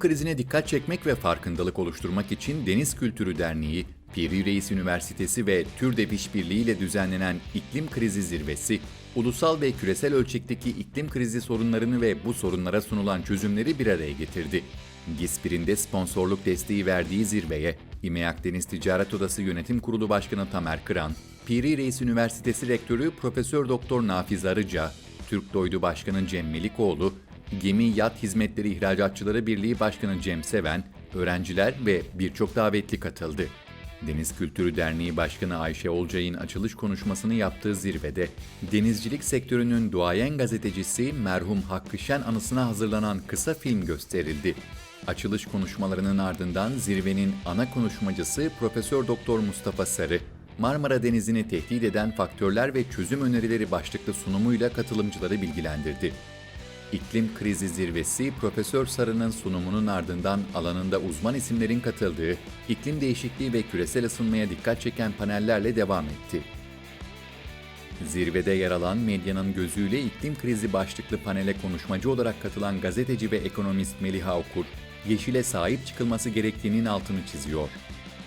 krizine dikkat çekmek ve farkındalık oluşturmak için Deniz Kültürü Derneği, Piri Reis Üniversitesi ve TÜRDEP İşbirliği ile düzenlenen İklim Krizi Zirvesi, ulusal ve küresel ölçekteki iklim krizi sorunlarını ve bu sorunlara sunulan çözümleri bir araya getirdi. GİSPİR'in de sponsorluk desteği verdiği zirveye, İMEAK Deniz Ticaret Odası Yönetim Kurulu Başkanı Tamer Kıran, Piri Reis Üniversitesi Rektörü Profesör Doktor Nafiz Arıca, Türk Doydu Başkanı Cem Melikoğlu, Gemi Yat Hizmetleri İhracatçıları Birliği Başkanı Cem Seven, öğrenciler ve birçok davetli katıldı. Deniz Kültürü Derneği Başkanı Ayşe Olcay'ın açılış konuşmasını yaptığı zirvede, denizcilik sektörünün duayen gazetecisi merhum Hakkı Şen anısına hazırlanan kısa film gösterildi. Açılış konuşmalarının ardından zirvenin ana konuşmacısı Profesör Doktor Mustafa Sarı, Marmara Denizi'ni tehdit eden faktörler ve çözüm önerileri başlıklı sunumuyla katılımcıları bilgilendirdi. İklim Krizi Zirvesi Profesör Sarı'nın sunumunun ardından alanında uzman isimlerin katıldığı iklim değişikliği ve küresel ısınmaya dikkat çeken panellerle devam etti. Zirvede yer alan medyanın gözüyle iklim krizi başlıklı panele konuşmacı olarak katılan gazeteci ve ekonomist Meliha Okur, yeşile sahip çıkılması gerektiğinin altını çiziyor.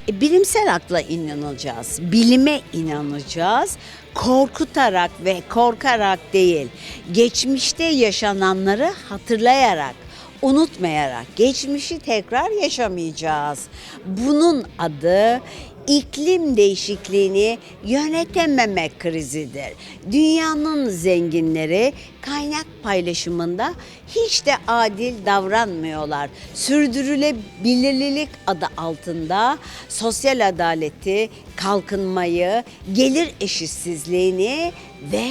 E, Bilimsel akla inanacağız, bilime inanacağız. Korkutarak ve korkarak değil, geçmişte yaşananları hatırlayarak, unutmayarak geçmişi tekrar yaşamayacağız. Bunun adı iklim değişikliğini yönetememe krizidir. Dünyanın zenginleri kaynak paylaşımında hiç de adil davranmıyorlar. Sürdürülebilirlik adı altında sosyal adaleti, kalkınmayı, gelir eşitsizliğini ve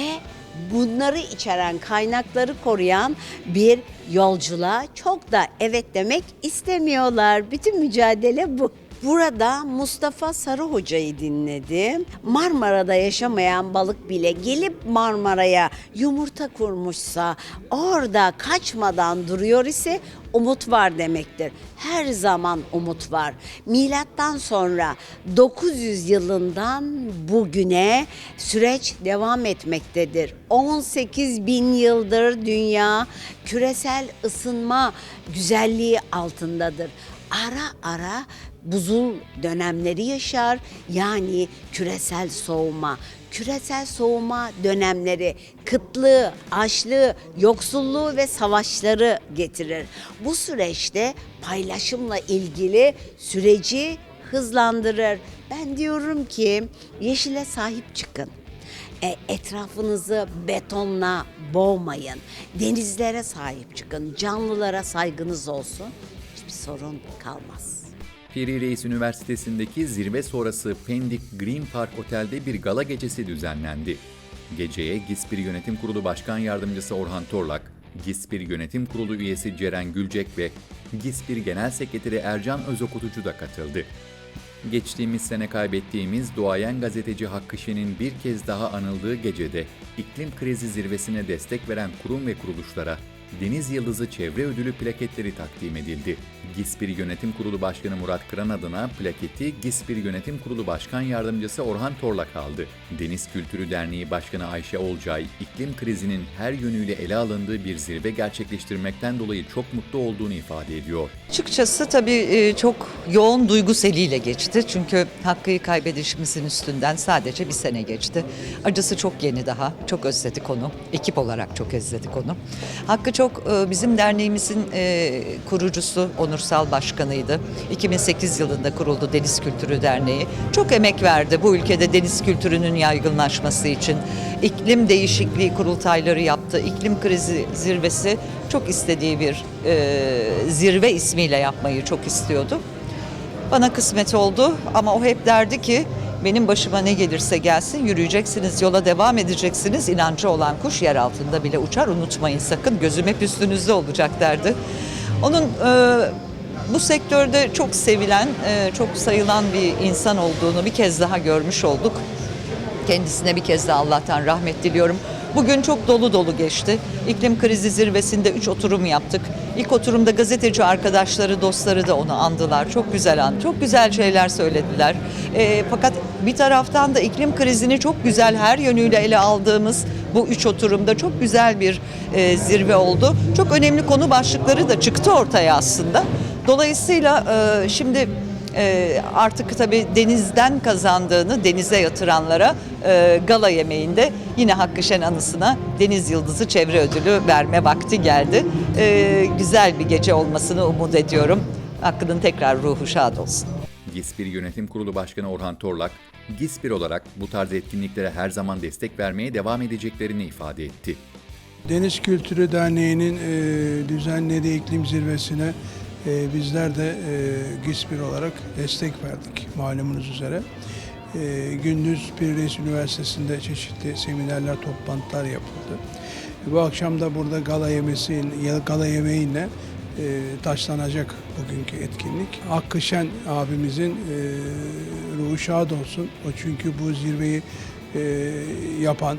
bunları içeren kaynakları koruyan bir yolculuğa çok da evet demek istemiyorlar. Bütün mücadele bu. Burada Mustafa Sarı Hoca'yı dinledim. Marmara'da yaşamayan balık bile gelip Marmara'ya yumurta kurmuşsa orada kaçmadan duruyor ise umut var demektir. Her zaman umut var. Milattan sonra 900 yılından bugüne süreç devam etmektedir. 18 bin yıldır dünya küresel ısınma güzelliği altındadır. Ara ara buzul dönemleri yaşar. Yani küresel soğuma. Küresel soğuma dönemleri kıtlığı, açlığı, yoksulluğu ve savaşları getirir. Bu süreçte paylaşımla ilgili süreci hızlandırır. Ben diyorum ki yeşile sahip çıkın. E, etrafınızı betonla boğmayın. Denizlere sahip çıkın. Canlılara saygınız olsun. Hiçbir sorun kalmaz. Piri Reis Üniversitesi'ndeki zirve sonrası Pendik Green Park Otel'de bir gala gecesi düzenlendi. Geceye GİSPİR Yönetim Kurulu Başkan Yardımcısı Orhan Torlak, GİSPİR Yönetim Kurulu üyesi Ceren Gülcek ve GİSPİR Genel Sekreteri Ercan Özokutucu da katıldı. Geçtiğimiz sene kaybettiğimiz duayen gazeteci Hakkı Şen'in bir kez daha anıldığı gecede iklim krizi zirvesine destek veren kurum ve kuruluşlara Deniz Yıldızı Çevre Ödülü plaketleri takdim edildi. GİSPİR Yönetim Kurulu Başkanı Murat Kıran adına plaketi GİSPİR Yönetim Kurulu Başkan Yardımcısı Orhan Torlak aldı. Deniz Kültürü Derneği Başkanı Ayşe Olcay, iklim krizinin her yönüyle ele alındığı bir zirve gerçekleştirmekten dolayı çok mutlu olduğunu ifade ediyor. Açıkçası tabii e, çok yoğun duygu seliyle geçti. Çünkü Hakkı'yı kaybedişimizin üstünden sadece bir sene geçti. Acısı çok yeni daha. Çok özledik onu. Ekip olarak çok özledik onu. Hakkı çok e, bizim derneğimizin e, kurucusu, onursal başkanıydı. 2008 yılında kuruldu Deniz Kültürü Derneği. Çok emek verdi bu ülkede deniz kültürünün yaygınlaşması için. İklim değişikliği kurultayları yaptı. İklim krizi zirvesi çok istediği bir e, zirve ismiyle yapmayı çok istiyordu. Bana kısmet oldu ama o hep derdi ki benim başıma ne gelirse gelsin yürüyeceksiniz, yola devam edeceksiniz. İnancı olan kuş yer altında bile uçar unutmayın sakın gözüm hep üstünüzde olacak derdi. Onun e, bu sektörde çok sevilen, e, çok sayılan bir insan olduğunu bir kez daha görmüş olduk. Kendisine bir kez daha Allah'tan rahmet diliyorum. Bugün çok dolu dolu geçti. İklim krizi zirvesinde 3 oturum yaptık. İlk oturumda gazeteci arkadaşları, dostları da onu andılar. Çok güzel andı. Çok güzel şeyler söylediler. Ee, fakat bir taraftan da iklim krizini çok güzel her yönüyle ele aldığımız bu üç oturumda çok güzel bir e, zirve oldu. Çok önemli konu başlıkları da çıktı ortaya aslında. Dolayısıyla e, şimdi e, artık tabii denizden kazandığını denize yatıranlara e, gala yemeğinde yine Hakkı Şen anısına Deniz Yıldızı Çevre Ödülü verme vakti geldi. E, güzel bir gece olmasını umut ediyorum. Hakkı'nın tekrar ruhu şad olsun. GİSPİR Yönetim Kurulu Başkanı Orhan Torlak, GİSPİR olarak bu tarz etkinliklere her zaman destek vermeye devam edeceklerini ifade etti. Deniz Kültürü Derneği'nin e, düzenlediği iklim zirvesine e, bizler de e, GİSPİR olarak destek verdik malumunuz üzere. E, gündüz Reis Üniversitesi'nde çeşitli seminerler, toplantılar yapıldı. Bu akşam da burada gala yemesi, gala yemeğiyle e, taşlanacak bugünkü etkinlik. Hakkı Şen abimizin e, ruhu şad olsun. O çünkü bu zirveyi e, yapan,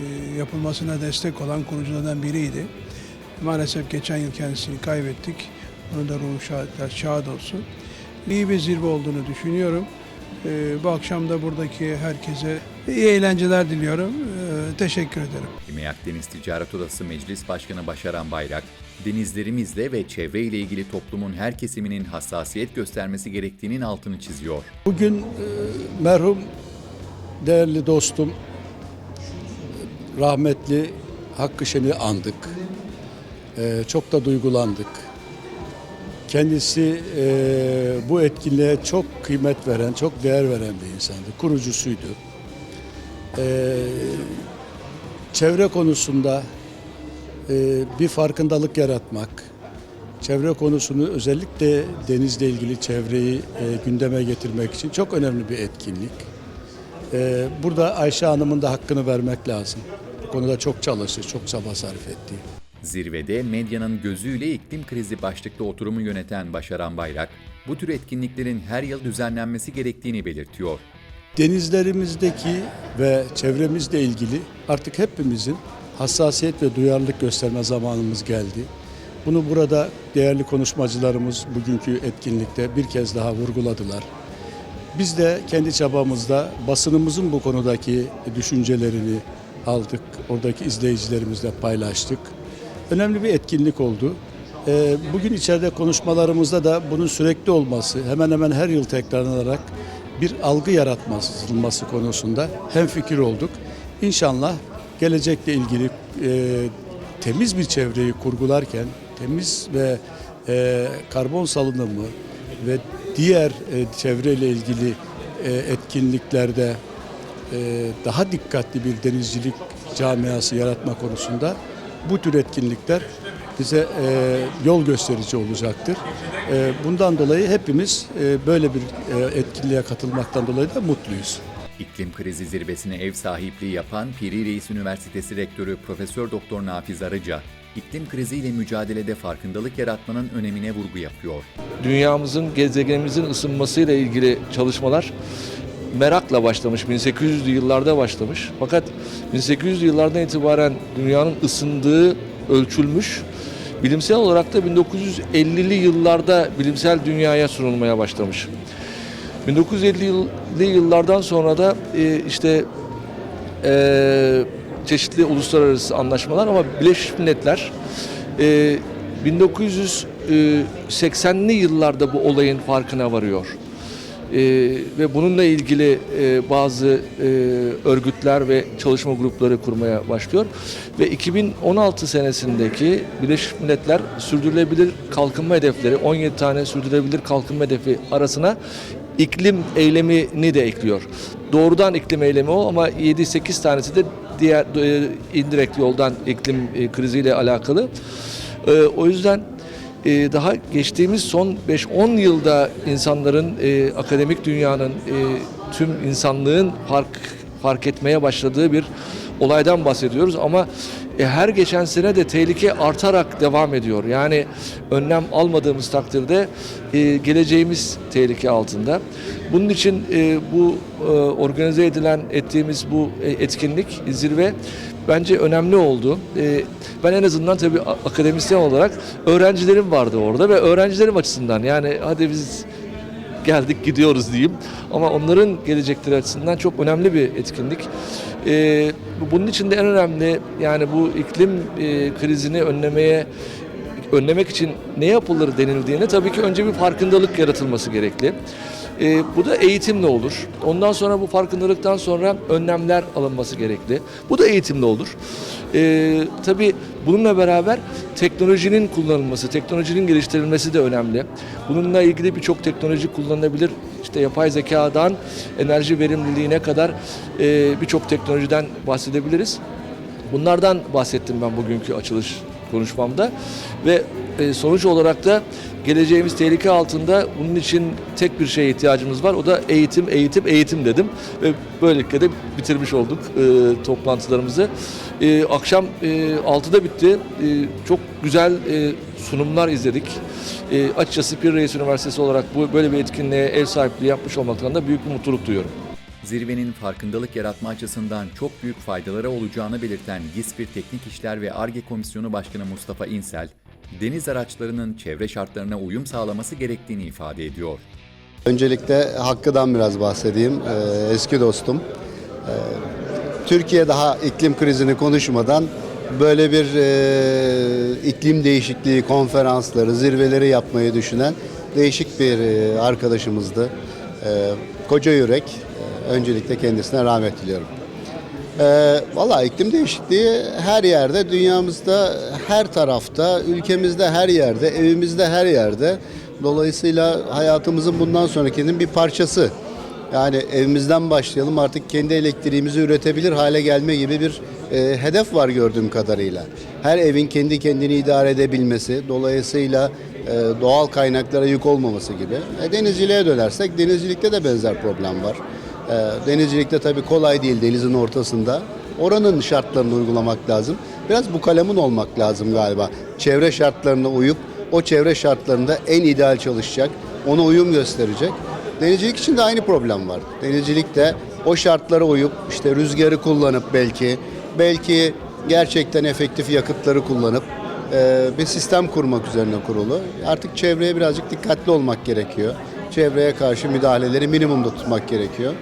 e, yapılmasına destek olan kuruculardan biriydi. Maalesef geçen yıl kendisini kaybettik. Da ruhu şad, şad olsun. İyi bir zirve olduğunu düşünüyorum. E, bu akşam da buradaki herkese iyi eğlenceler diliyorum. E, teşekkür ederim. İMEAK Deniz Ticaret Odası Meclis Başkanı Başaran Bayrak, denizlerimizle ve çevre ile ilgili toplumun her kesiminin hassasiyet göstermesi gerektiğinin altını çiziyor. Bugün e, merhum değerli dostum rahmetli Hakkı Şen'i andık. E, çok da duygulandık. Kendisi e, bu etkinliğe çok kıymet veren, çok değer veren bir insandı. Kurucusuydu. E, çevre konusunda e, bir farkındalık yaratmak, çevre konusunu özellikle denizle ilgili çevreyi e, gündeme getirmek için çok önemli bir etkinlik. E, burada Ayşe Hanım'ın da hakkını vermek lazım. Bu konuda çok çalıştı, çok çaba sarf etti. Zirvede medyanın gözüyle iklim krizi başlıklı oturumu yöneten Başaran Bayrak, bu tür etkinliklerin her yıl düzenlenmesi gerektiğini belirtiyor. Denizlerimizdeki ve çevremizle ilgili artık hepimizin hassasiyet ve duyarlılık gösterme zamanımız geldi. Bunu burada değerli konuşmacılarımız bugünkü etkinlikte bir kez daha vurguladılar. Biz de kendi çabamızda basınımızın bu konudaki düşüncelerini aldık. Oradaki izleyicilerimizle paylaştık. Önemli bir etkinlik oldu. Ee, Bugün içeride konuşmalarımızda da bunun sürekli olması, hemen hemen her yıl tekrarlanarak bir algı yaratması konusunda hem fikir olduk. İnşallah gelecekle ilgili e, temiz bir çevreyi kurgularken temiz ve e, karbon salınımı ve diğer e, çevreyle ilgili etkinliklerde daha dikkatli bir denizcilik camiası yaratma konusunda bu tür etkinlikler bize e, yol gösterici olacaktır. E, bundan dolayı hepimiz e, böyle bir e, etkinliğe katılmaktan dolayı da mutluyuz. İklim krizi zirvesine ev sahipliği yapan Piri Reis Üniversitesi Rektörü Profesör Doktor Nafiz Arıca, iklim kriziyle mücadelede farkındalık yaratmanın önemine vurgu yapıyor. dünyamızın, gezegenimizin ısınmasıyla ilgili çalışmalar merakla başlamış. 1800'lü yıllarda başlamış. Fakat 1800'lü yıllardan itibaren dünyanın ısındığı ölçülmüş. Bilimsel olarak da 1950'li yıllarda bilimsel dünyaya sunulmaya başlamış. 1950'li yıllardan sonra da e, işte e, çeşitli uluslararası anlaşmalar ama Birleşmiş Milletler e, 1980'li yıllarda bu olayın farkına varıyor. E, ve bununla ilgili e, bazı e, örgütler ve çalışma grupları kurmaya başlıyor. Ve 2016 senesindeki Birleşmiş Milletler sürdürülebilir kalkınma hedefleri 17 tane sürdürülebilir kalkınma hedefi arasına iklim eylemini de ekliyor. Doğrudan iklim eylemi o ama 7-8 tanesi de diğer e, indirekt yoldan iklim e, kriziyle alakalı. E, o yüzden e, daha geçtiğimiz son 5-10 yılda insanların, e, akademik dünyanın, e, tüm insanlığın fark fark etmeye başladığı bir olaydan bahsediyoruz ama e, her geçen sene de tehlike artarak devam ediyor. Yani önlem almadığımız takdirde e, geleceğimiz tehlike altında. Bunun için e, bu e, organize edilen ettiğimiz bu e, etkinlik zirve bence önemli oldu. E, ben en azından tabii akademisyen olarak öğrencilerim vardı orada ve öğrencilerim açısından yani hadi biz geldik gidiyoruz diyeyim. Ama onların gelecekleri açısından çok önemli bir etkinlik. Ee, bunun için de en önemli yani bu iklim e, krizini önlemeye önlemek için ne yapılır denildiğine tabii ki önce bir farkındalık yaratılması gerekli. Ee, bu da eğitimle olur. Ondan sonra bu farkındalıktan sonra önlemler alınması gerekli. Bu da eğitimle olur. Ee, tabii bununla beraber teknolojinin kullanılması, teknolojinin geliştirilmesi de önemli. Bununla ilgili birçok teknoloji kullanılabilir. İşte yapay zekadan enerji verimliliğine kadar e, birçok teknolojiden bahsedebiliriz. Bunlardan bahsettim ben bugünkü açılış konuşmamda ve e, sonuç olarak da geleceğimiz tehlike altında bunun için tek bir şeye ihtiyacımız var. O da eğitim, eğitim, eğitim dedim ve böylelikle de bitirmiş olduk e, toplantılarımızı. E, akşam e, 6'da bitti. E, çok güzel e, sunumlar izledik. E, açıkçası Pir Reis Üniversitesi olarak bu böyle bir etkinliğe ev sahipliği yapmış olmaktan da büyük bir mutluluk duyuyorum. Zirvenin farkındalık yaratma açısından çok büyük faydaları olacağını belirten GİSPİR Teknik İşler ve ARGE Komisyonu Başkanı Mustafa İnsel, deniz araçlarının çevre şartlarına uyum sağlaması gerektiğini ifade ediyor. Öncelikle Hakkı'dan biraz bahsedeyim. Ee, eski dostum. Ee, Türkiye daha iklim krizini konuşmadan böyle bir e, iklim değişikliği konferansları, zirveleri yapmayı düşünen değişik bir e, arkadaşımızdı. Ee, koca yürek. Ee, öncelikle kendisine rahmet diliyorum. Ee, Valla iklim değişikliği her yerde, dünyamızda her tarafta, ülkemizde her yerde, evimizde her yerde. Dolayısıyla hayatımızın bundan sonrakinin bir parçası. Yani evimizden başlayalım artık kendi elektriğimizi üretebilir hale gelme gibi bir e, hedef var gördüğüm kadarıyla. Her evin kendi kendini idare edebilmesi, dolayısıyla e, doğal kaynaklara yük olmaması gibi. E, denizciliğe dönersek denizcilikte de benzer problem var. E, denizcilikte tabii kolay değil denizin ortasında. Oranın şartlarını uygulamak lazım. Biraz bu kalemun olmak lazım galiba. Çevre şartlarına uyup o çevre şartlarında en ideal çalışacak, ona uyum gösterecek. Denizcilik için de aynı problem var. Denizcilikte o şartlara uyup işte rüzgarı kullanıp belki, belki gerçekten efektif yakıtları kullanıp e, bir sistem kurmak üzerine kurulu. Artık çevreye birazcık dikkatli olmak gerekiyor. Çevreye karşı müdahaleleri minimumda tutmak gerekiyor.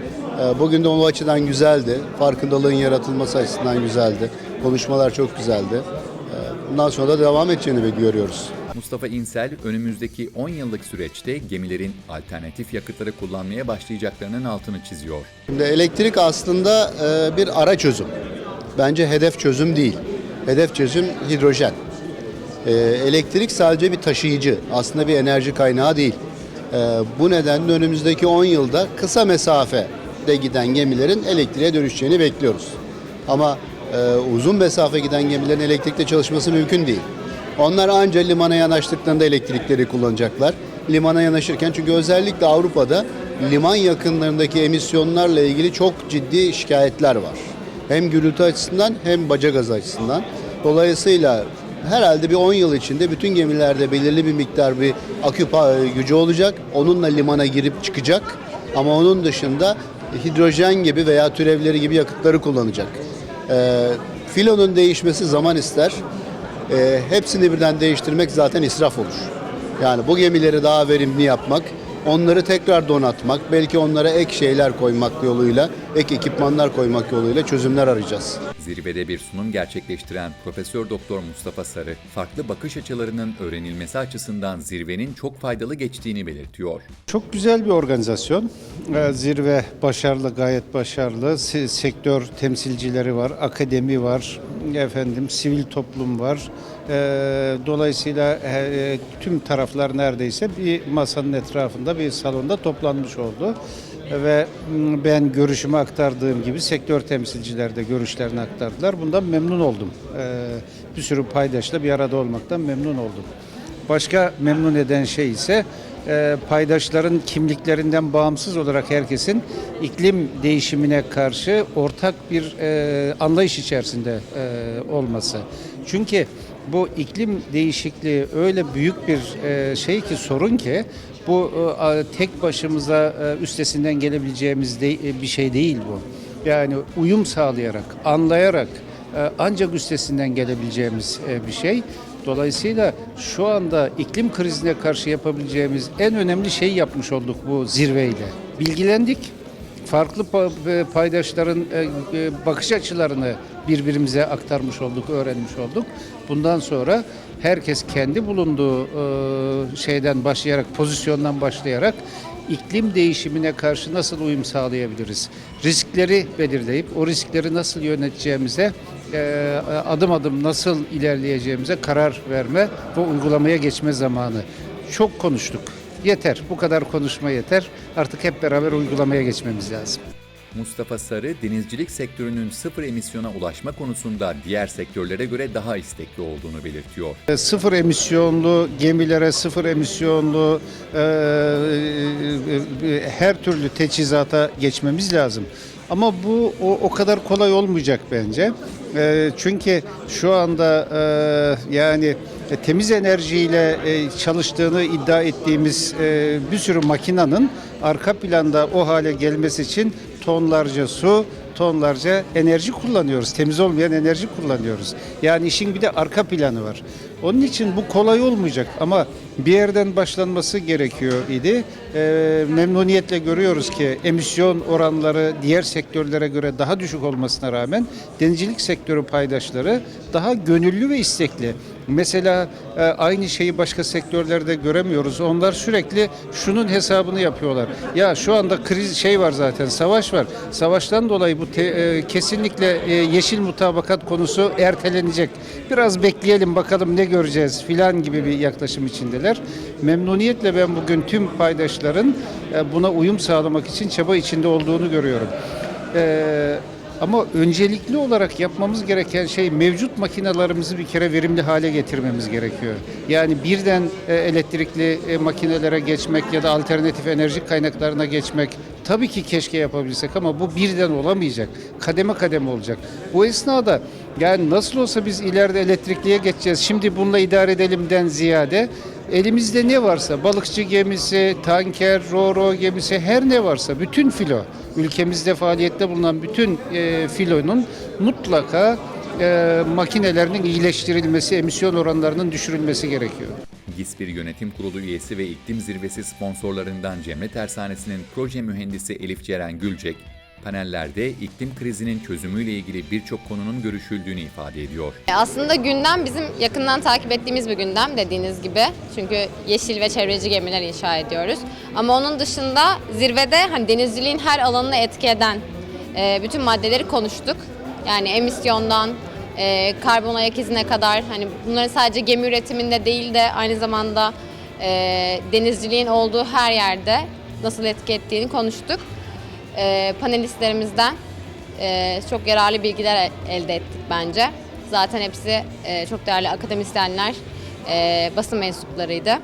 E, bugün de o açıdan güzeldi. Farkındalığın yaratılması açısından güzeldi. Konuşmalar çok güzeldi. E, bundan sonra da devam edeceğini görüyoruz. Mustafa İnsel, önümüzdeki 10 yıllık süreçte gemilerin alternatif yakıtları kullanmaya başlayacaklarının altını çiziyor. Şimdi elektrik aslında e, bir ara çözüm. Bence hedef çözüm değil. Hedef çözüm hidrojen. E, elektrik sadece bir taşıyıcı. Aslında bir enerji kaynağı değil. Bu nedenle önümüzdeki 10 yılda kısa mesafede giden gemilerin elektriğe dönüşeceğini bekliyoruz. Ama e, uzun mesafe giden gemilerin elektrikte çalışması mümkün değil. Onlar anca limana yanaştıklarında elektrikleri kullanacaklar. Limana yanaşırken çünkü özellikle Avrupa'da liman yakınlarındaki emisyonlarla ilgili çok ciddi şikayetler var. Hem gürültü açısından hem baca gazı açısından. Dolayısıyla herhalde bir 10 yıl içinde bütün gemilerde belirli bir miktar bir akü pa- gücü olacak. Onunla limana girip çıkacak. Ama onun dışında hidrojen gibi veya türevleri gibi yakıtları kullanacak. Ee, filonun değişmesi zaman ister. Ee, hepsini birden değiştirmek zaten israf olur. Yani bu gemileri daha verimli yapmak, onları tekrar donatmak, belki onlara ek şeyler koymak yoluyla, ek ekipmanlar koymak yoluyla çözümler arayacağız. Zirvede bir sunum gerçekleştiren Profesör Doktor Mustafa Sarı, farklı bakış açılarının öğrenilmesi açısından zirvenin çok faydalı geçtiğini belirtiyor. Çok güzel bir organizasyon. Ee, Zirve başarılı, gayet başarılı. Se- Sektör temsilcileri var, akademi var, efendim sivil toplum var. Ee, Dolayısıyla e, tüm taraflar neredeyse bir masanın etrafında bir salonda toplanmış oldu. Ve m, ben görüşümü aktardığım gibi sektör temsilciler de görüşlerini aktardılar. Bundan memnun oldum. Ee, Bir sürü paydaşla bir arada olmaktan memnun oldum. Başka memnun eden şey ise e, paydaşların kimliklerinden bağımsız olarak herkesin iklim değişimine karşı ortak bir e, anlayış içerisinde e, olması. Çünkü bu iklim değişikliği öyle büyük bir e, şey ki sorun ki bu e, tek başımıza e, üstesinden gelebileceğimiz bir şey değil bu. Yani uyum sağlayarak, anlayarak, ancak üstesinden gelebileceğimiz bir şey. Dolayısıyla şu anda iklim krizine karşı yapabileceğimiz en önemli şeyi yapmış olduk bu zirveyle. Bilgilendik. Farklı e, paydaşların e, e, bakış açılarını birbirimize aktarmış olduk, öğrenmiş olduk. Bundan sonra herkes kendi bulunduğu şeyden başlayarak, pozisyondan başlayarak iklim değişimine karşı nasıl uyum sağlayabiliriz? Riskleri belirleyip o riskleri nasıl yöneteceğimize adım adım nasıl ilerleyeceğimize karar verme ve uygulamaya geçme zamanı. Çok konuştuk. Yeter. Bu kadar konuşma yeter. Artık hep beraber uygulamaya geçmemiz lazım. Mustafa Sarı, denizcilik sektörünün sıfır emisyona ulaşma konusunda diğer sektörlere göre daha istekli olduğunu belirtiyor. E, Sıfır emisyonlu gemilere, sıfır emisyonlu e, e, e, her türlü teçhizata geçmemiz lazım. Ama bu o, o kadar kolay olmayacak bence. E, çünkü şu anda e, yani e, temiz enerjiyle e, çalıştığını iddia ettiğimiz e, bir sürü makinanın arka planda o hale gelmesi için tonlarca su, tonlarca enerji kullanıyoruz. Temiz olmayan enerji kullanıyoruz. Yani işin bir de arka planı var. Onun için bu kolay olmayacak ama bir yerden başlanması gerekiyor idi. Ee, memnuniyetle görüyoruz ki emisyon oranları diğer sektörlere göre daha düşük olmasına rağmen denizcilik sektörü paydaşları daha gönüllü ve istekli. Mesela e, aynı şeyi başka sektörlerde göremiyoruz. Onlar sürekli şunun hesabını yapıyorlar. Ya şu anda kriz şey var zaten, savaş var. Savaştan dolayı bu te- e, kesinlikle e, yeşil mutabakat konusu ertelenecek. Biraz bekleyelim bakalım ne göreceğiz filan gibi bir yaklaşım içindeler. Memnuniyetle ben bugün tüm paydaşların e, buna uyum sağlamak için çaba içinde olduğunu görüyorum. Eee ama öncelikli olarak yapmamız gereken şey mevcut makinalarımızı bir kere verimli hale getirmemiz gerekiyor. Yani birden e, elektrikli e, makinelere geçmek ya da alternatif enerji kaynaklarına geçmek tabii ki keşke yapabilsek ama bu birden olamayacak. Kademe kademe olacak. Bu esnada yani nasıl olsa biz ileride elektrikliye geçeceğiz. Şimdi bununla idare edelimden ziyade elimizde ne varsa balıkçı gemisi, tanker, roro gemisi her ne varsa bütün filo ülkemizde faaliyette bulunan bütün e, filonun mutlaka e, makinelerinin iyileştirilmesi, emisyon oranlarının düşürülmesi gerekiyor. GİSPİR Yönetim Kurulu üyesi ve iklim zirvesi sponsorlarından Cemre Tersanesi'nin proje mühendisi Elif Ceren Gülcek, panellerde iklim krizinin çözümüyle ilgili birçok konunun görüşüldüğünü ifade ediyor. E, Aslında gündem bizim yakından takip ettiğimiz bir gündem dediğiniz gibi. Çünkü yeşil ve çevreci gemiler inşa ediyoruz. Ama onun dışında zirvede hani denizciliğin her alanını etki eden e, bütün maddeleri konuştuk. Yani emisyondan e, karbon ayak izine kadar hani bunların sadece gemi üretiminde değil de aynı zamanda denizciliğin olduğu her yerde nasıl etki ettiğini konuştuk. E, panelistlerimizden e, çok yararlı bilgiler elde ettik bence. Zaten hepsi e, çok değerli akademisyenler, e, basın mensuplarıydı.